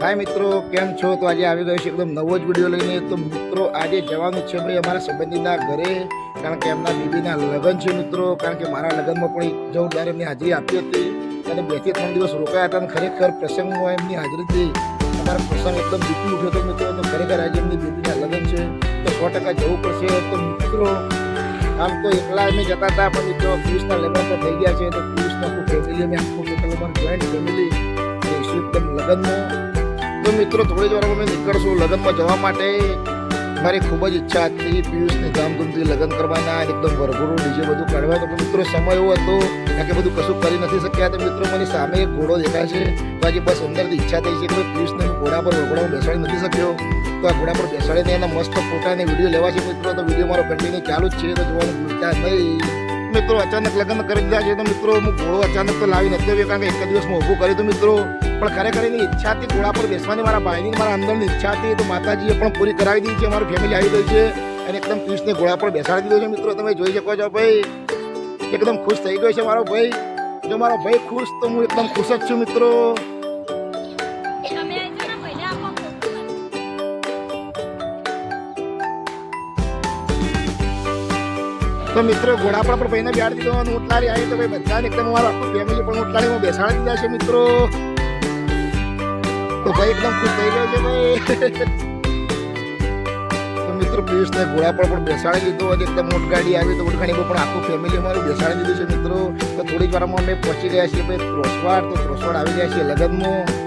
હાય મિત્રો, કેમ છો? તો આજે આવી ગયો છે એકદમ નવો જ વીડિયો લઈને. તો મિત્રો, આજે જવાનું છે ભાઈ અમારા સંબંધીના ઘરે, કારણ કે એમના બીબીના લગ્ન છે મિત્રો. કારણ કે મારા લગ્નમાં પણ જોરદાર એમની હાજરી આપી હતી. અને બેથી ત્રણ દિવસ રોકાયા હતા અને ખરેખર પ્રસંગમાં એમની હાજરીથી અમારા પ્રસંગ એકદમ બીતી ઉઠ્યો હતો મિત્રો. તો ખરેખર આજે એમની બીબીના લગ્ન છે. તો સો ટકા જવું પડશે. તો મિત્રો, આમ તો એકલા અમે જતા હતા, પણ મિત્રો પિયુષના લગ્ન પણ થઈ ગયા છે. તો પિયુષના આખું ફેમિલી અમે આખું ટોટલ અમારું જોઈન્ટ ફેમિલી એકદમ લગ્નમાં. તો મિત્રો, થોડી જ વારમાં અમે નીકળશું લગ્નમાં જવા માટે. મારી ખૂબ જ ઈચ્છા હતી પિયુષને ધામધૂમથી લગ્ન કરવાના એકદમ ભરભરું ડીજે બધું કાઢવા. તો મિત્રો, સમય એવો હતો કારણ કે બધું કશું કરી નથી શક્યા. તો મિત્રો મને સામે એક ઘોડો દેખાય છે. બાકી બસ અંદરથી ઈચ્છા થઈ છે કે પિયુષને ઘોડા પર ઘોડામાં બેસાડી નથી શક્યો. તો આ ઘોડા પર બેસાડીને એના મસ્ત ફોટા અને વીડિયો લેવા છે મિત્રો. તો વીડિયો મારો કન્ટિન્યુ ચાલુ જ છે. તો જોવાનું ભૂલતા નહીં. મિત્રો, અચાનક લગ્ન કરી દીધા છે તો મિત્રો, હું ઘોડો અચાનક તો લાવી નથી આવ્યો કારણ કે એક દિવસમાં ઊભું કર્યું હતું મિત્રો. પણ ખરેખર એની ઈચ્છા હતી ઘોડા પર બેસવાની, મારા ભાઈની મારા અંદરની ઈચ્છા હતી. તો માતાજીએ પણ પૂરી કરાવી દીધી છે, મારું ફેમિલી આવી ગયું છે અને એકદમ પીસને ઘોડા પર બેસાડી દીધો છે મિત્રો. તમે જોઈ શકો છો ભાઈ, એકદમ ખુશ થઈ ગયો છે મારો ભાઈ. જો મારો ભાઈ ખુશ તો હું એકદમ ખુશ જ છું મિત્રો. તો મિત્રો, ઘોડા પર પણ ભાઈને બેહાડી દીધો, અને ઉટલારી આવી તો ભાઈ બધાને એકદમ મારા આખું ફેમિલી પણ ઉટલારીમાં બેસાડી દીધા છે મિત્રો. તો ભાઈ એકદમ ખુશ થઈ ગયો છે ભાઈ. તો મિત્રો, પિયુષને ઘોડા પર પણ બેસાડી દીધો, અને એકદમ ઊંટ ગાડી આવી તો ઊંટગાડી પણ આખું ફેમિલી અમારું બેસાડી દીધું છે મિત્રો. તો થોડી જ વારમાં અમે પહોંચી ગયા છીએ ભાઈ, ત્રોસવાડ. તો ત્રોસવાડ આવી ગયા છીએ લગ્નમાં.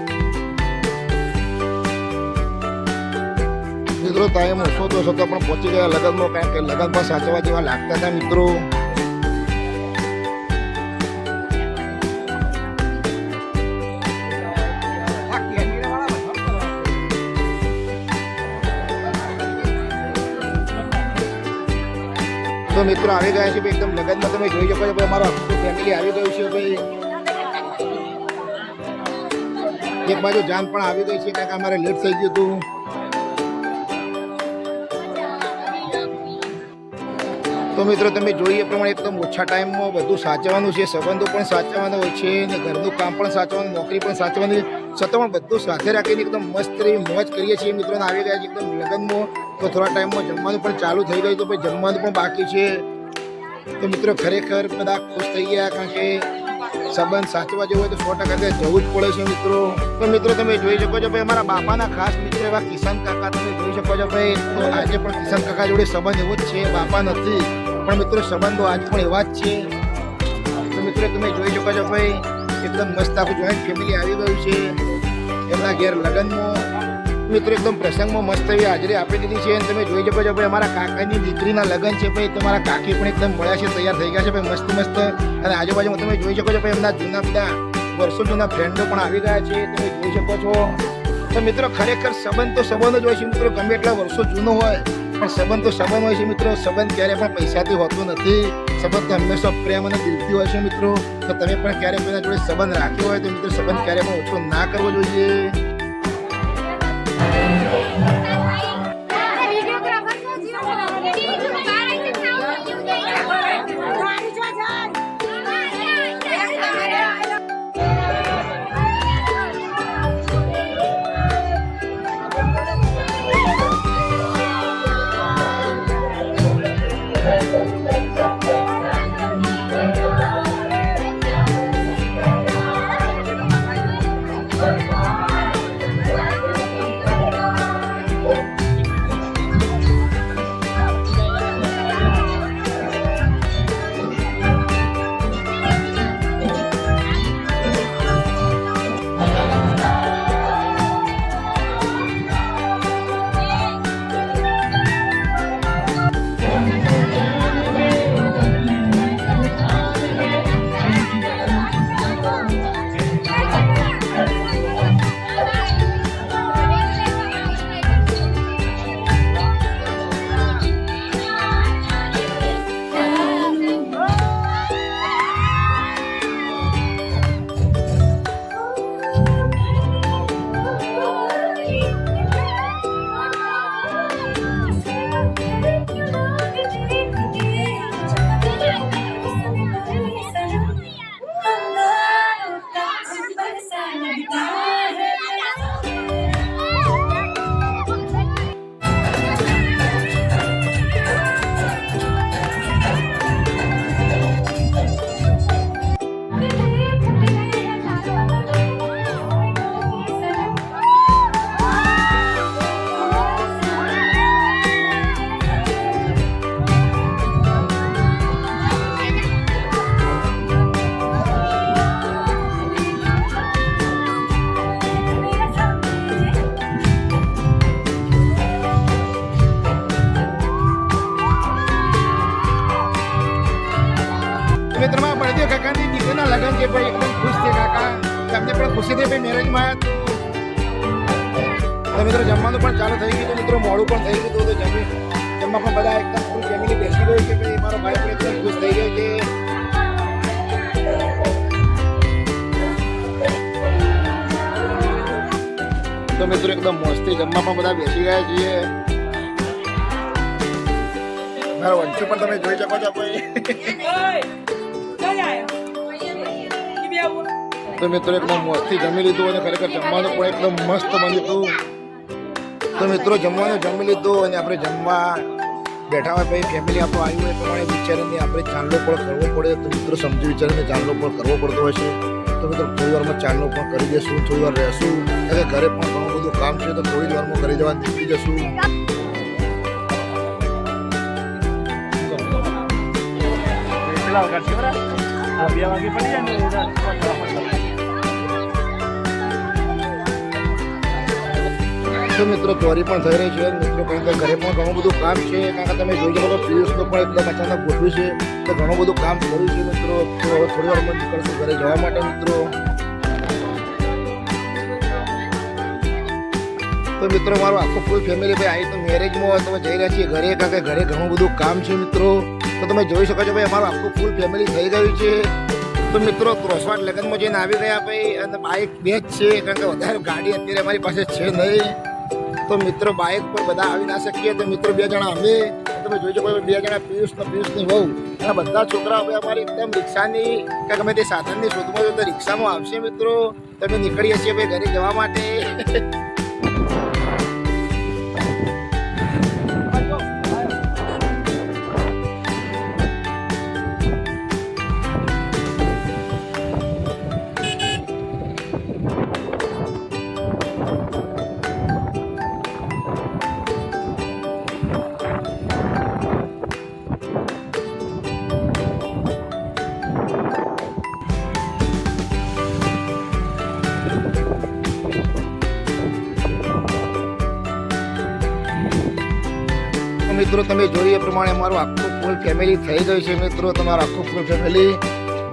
મિત્રો ટાઈમ ઓછો તો છતાં પણ પહોંચી ગયા લગનમાં, કારણ કે લગનમાં સાચવા જેવા લાગતા હતા મિત્રો. તો મિત્રો, આવી ગયા છે ભાઈ, એકદમ લગનમાં તમે જોઈ શકો છો ભાઈ અમારો આખું ફેમિલી આવી ગયું છે ભાઈ. એક બાજુ જાન પણ આવી ગઈ છે, કારણ કે અમારે લેટ થઈ ગયું હતું. તો મિત્રો તમે જોઈએ પ્રમાણે એકદમ ઓછા ટાઈમમાં બધું સાચવવાનું છે, સંબંધો પણ સાચવવાના હોય છે અને ઘરનું કામ પણ સાચવવાનું, નોકરી પણ સાચવવાની છતાં પણ બધું સાથે રાખીને એકદમ મસ્ત રહી મોજ કરીએ છીએ મિત્રોને આવી ગયા છે એકદમ લગ્નમાં તો થોડા ટાઈમમાં જમવાનું પણ ચાલુ થઈ ગયું તો પછી જમવાનું પણ બાકી છે. તો મિત્રો ખરેખર બધા ખુશ થઈ ગયા, કારણ કે સંબંધ સાચવા જેવો હોય તો સો ટકા જવું જ પડે છે મિત્રો. તો મિત્રો તમે જોઈ શકો છો, ભાઈ અમારા બાપાના ખાસ મિત્ર એવા કિસાન કાકા તમે જોઈ શકો છો ભાઈ, તો આજે પણ કિસાન કાકા જોડે સંબંધ એવો જ છે, બાપા નથી, પણ મિત્રો સંબંધો આજ પણ એવા જ છે. તો મિત્રો તમે જોઈ શકો છો ભાઈ, એકદમ મસ્ત આખું જોઈન્ટ ફેમિલી આવી ગયું છે, એમના ઘેર લગ્નમાં. મિત્રો એકદમ પ્રસંગમાં મસ્ત એવી હાજરી આપી દીધી છે, અને તમે જોઈ શકો છો ભાઈ, અમારા કાકાની દીકરીના લગ્ન છે ભાઈ, તમારા કાકી પણ એકદમ મળ્યા છે, તૈયાર થઈ ગયા છે ભાઈ, મસ્ત મસ્ત. અને આજુબાજુમાં તમે જોઈ શકો છો ભાઈ, એમના જૂના બધા વર્ષો જૂના ફ્રેન્ડો પણ આવી ગયા છે, તમે જોઈ શકો છો. તો મિત્રો, ખરેખર સંબંધ તો સંબંધ જ હોય છે મિત્રો. ગમે એટલા વર્ષો જૂનો હોય, પણ સંબંધ તો સંબંધ હોય છે મિત્રો. સંબંધ ક્યારે પણ પૈસાથી હોતો નથી. સંબંધ તો હંમેશા પ્રેમ અને દિલથી હોય છે મિત્રો. તો તમે પણ ક્યારે કોઈના જોડે સંબંધ રાખ્યો હોય તો મિત્રો, સંબંધ ક્યારે પણ ઓછો ના કરવો જોઈએ. Bye. છે ભાઈ મેરેજમાં આવ્યા તો. તો મિત્રો જમવાનું પણ ચાલુ થઈ ગયું તો મિત્રો મોડું પણ થઈ ગયું હતું તો જમી જમવા પણ બધા એકદમ ફૂલ ફેમિલી બેસી ગયું છે. ભાઈ, મારો ભાઈ પણ એકદમ ખુશ થઈ ગયો છે. તો મિત્રો એકદમ મસ્તી જમવા પણ બધા બેસી ગયા છીએ. મારો વંશુ પણ તમે જોઈ શકો છો ભાઈ! તો મિત્રો એકદમ મસ્તી જમી લીધું અને ખરેખર જમવાનું પણ એકદમ મસ્ત બન્યું હતું. તો મિત્રો જમવાનું જમી લીધું અને આપણે જમવા બેઠા હોય ભાઈ ફેમિલી આપણું આવ્યું હોય પ્રમાણે વિચારીને આપણે ચાંદલો પણ કરવો પડે. તો મિત્રો સમજી વિચારીને ચાંદલો પણ કરવો પડતો હોય છે. તો મિત્રો થોડી વારમાં ચાંદલો પણ કરી દઈશું થોડી વાર રહેશું. અને ઘરે પણ ઘણું બધું કામ છે તો થોડી વારમાં કરી દેવા નીકળી જશું. પેલા વગર છે બરાબર? આ તો મિત્રો, ચોરી પણ થઈ રહી છે. મિત્રો, કારણ કે ઘરે પણ ઘણું બધું કામ છે. કારણ કે તમે જોઈ શકો પિયુષનું પણ એકદમ અચાનક ગોઠવ્યું છે. તો ઘણું બધું કામ કર્યું છે મિત્રો. તો હવે થોડી વારમાં નીકળશું ઘરે જવા માટે મિત્રો. તો મિત્રો, મારું આખું ફૂલ ફેમિલી ભાઈ આવી તો મેરેજમાં તમે જઈ રહ્યા છીએ ઘરે, કારણ કે ઘરે ઘણું બધું કામ છે મિત્રો. તો તમે જોઈ શકો છો ભાઈ, અમારું આખું ફૂલ ફેમિલી થઈ ગયું છે. તો મિત્રો ક્રોસવાટ લગ્નમાં જઈને આવી ગયા ભાઈ. અને બાઇક બે જ છે, કારણ કે વધારે ગાડી અત્યારે અમારી પાસે છે નહીં. તો મિત્રો બાઇક પર બધા આવી ના શકીએ તો મિત્રો બે જણા અમે. તમે જોઈ શકો બે જણા પિયુષ ને પિયુષની વહુ. અને બધા છોકરા હવે અમારી એકદમ રિક્ષાની, કે ગમે તે સાધનની શોધમાં જો તો રિક્ષામાં આવશે મિત્રો. તમે નીકળીએ છીએ ભાઈ ઘરે જવા માટે. મિત્રો, તમે જોઈએ પ્રમાણે અમારું આખું ફૂલ ફેમિલી થઈ ગયું છે મિત્રો. તમારું આખું ફૂલ ફેમિલી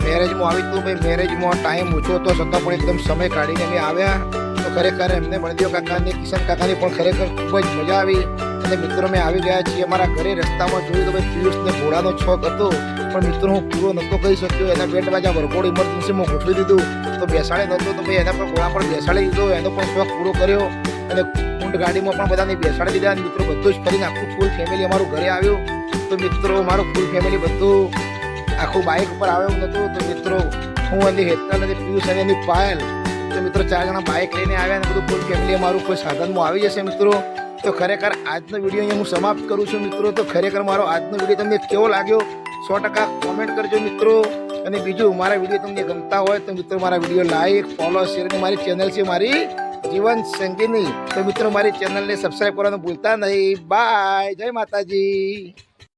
મેરેજમાં આવી હતું ભાઈ મેરેજમાં ટાઈમ ઓછો હતો, છતાં પણ એકદમ સમય કાઢીને અમે આવ્યા. તો ખરેખર એમને બળદેવ કાકાની, કિશન કાકાની પણ ખરેખર ખૂબ જ મજા આવી. અને મિત્રો, અમે આવી ગયા છીએ અમારા ઘરે રસ્તામાં. જોયું તો ભાઈ, પિયુષને ઘોડાનો છોક હતો. પણ મિત્રો હું પૂરો નહોતો કહી શક્યો. એના બેટ બાજા વરઘોડ ઇમરજન્સીમાં ગોઠવી દીધું. તો બેસાડે નહોતો તો ભાઈ એના પર ઘોડા પર બેસાડી દીધો. એનો પણ શોખ પૂરો કર્યો. અને ઊંટ ગાડીમાં પણ બધાને બેસાડી દીધા. અને મિત્રો બધું જ ફરીને આખું ફૂલ ફેમિલી અમારું ઘરે આવ્યું. તો મિત્રો, મારું ફૂલ ફેમિલી બધું આખું બાઇક ઉપર આવ્યું નહોતું તો મિત્રો, હું એની હેતલ અને પિયુષ અને એની પાયલ. તો મિત્રો, ચાર જણા બાઇક લઈને આવ્યા અને બધું ફૂલ ફેમિલી અમારું કોઈ સાધનમાં આવી જશે મિત્રો. તો ખરેખર આજનો વીડિયો હું સમાપ્ત કરું છું મિત્રો. તો ખરેખર મારો આજનો વીડિયો તમને કેવો લાગ્યો? સો ટકા કોમેન્ટ કરજો મિત્રો. અને બીજું, મારા વીડિયો તમને ગમતા હોય તો મિત્રો મારા વીડિયો લાઈક ફોલો શેર મારી ચેનલ છે મારી જીવન સંગીની. તો મિત્રો મારી ચેનલને સબસ્ક્રાઈબ કરવાનું ભૂલતા નહીં. બાય જય માતાજી.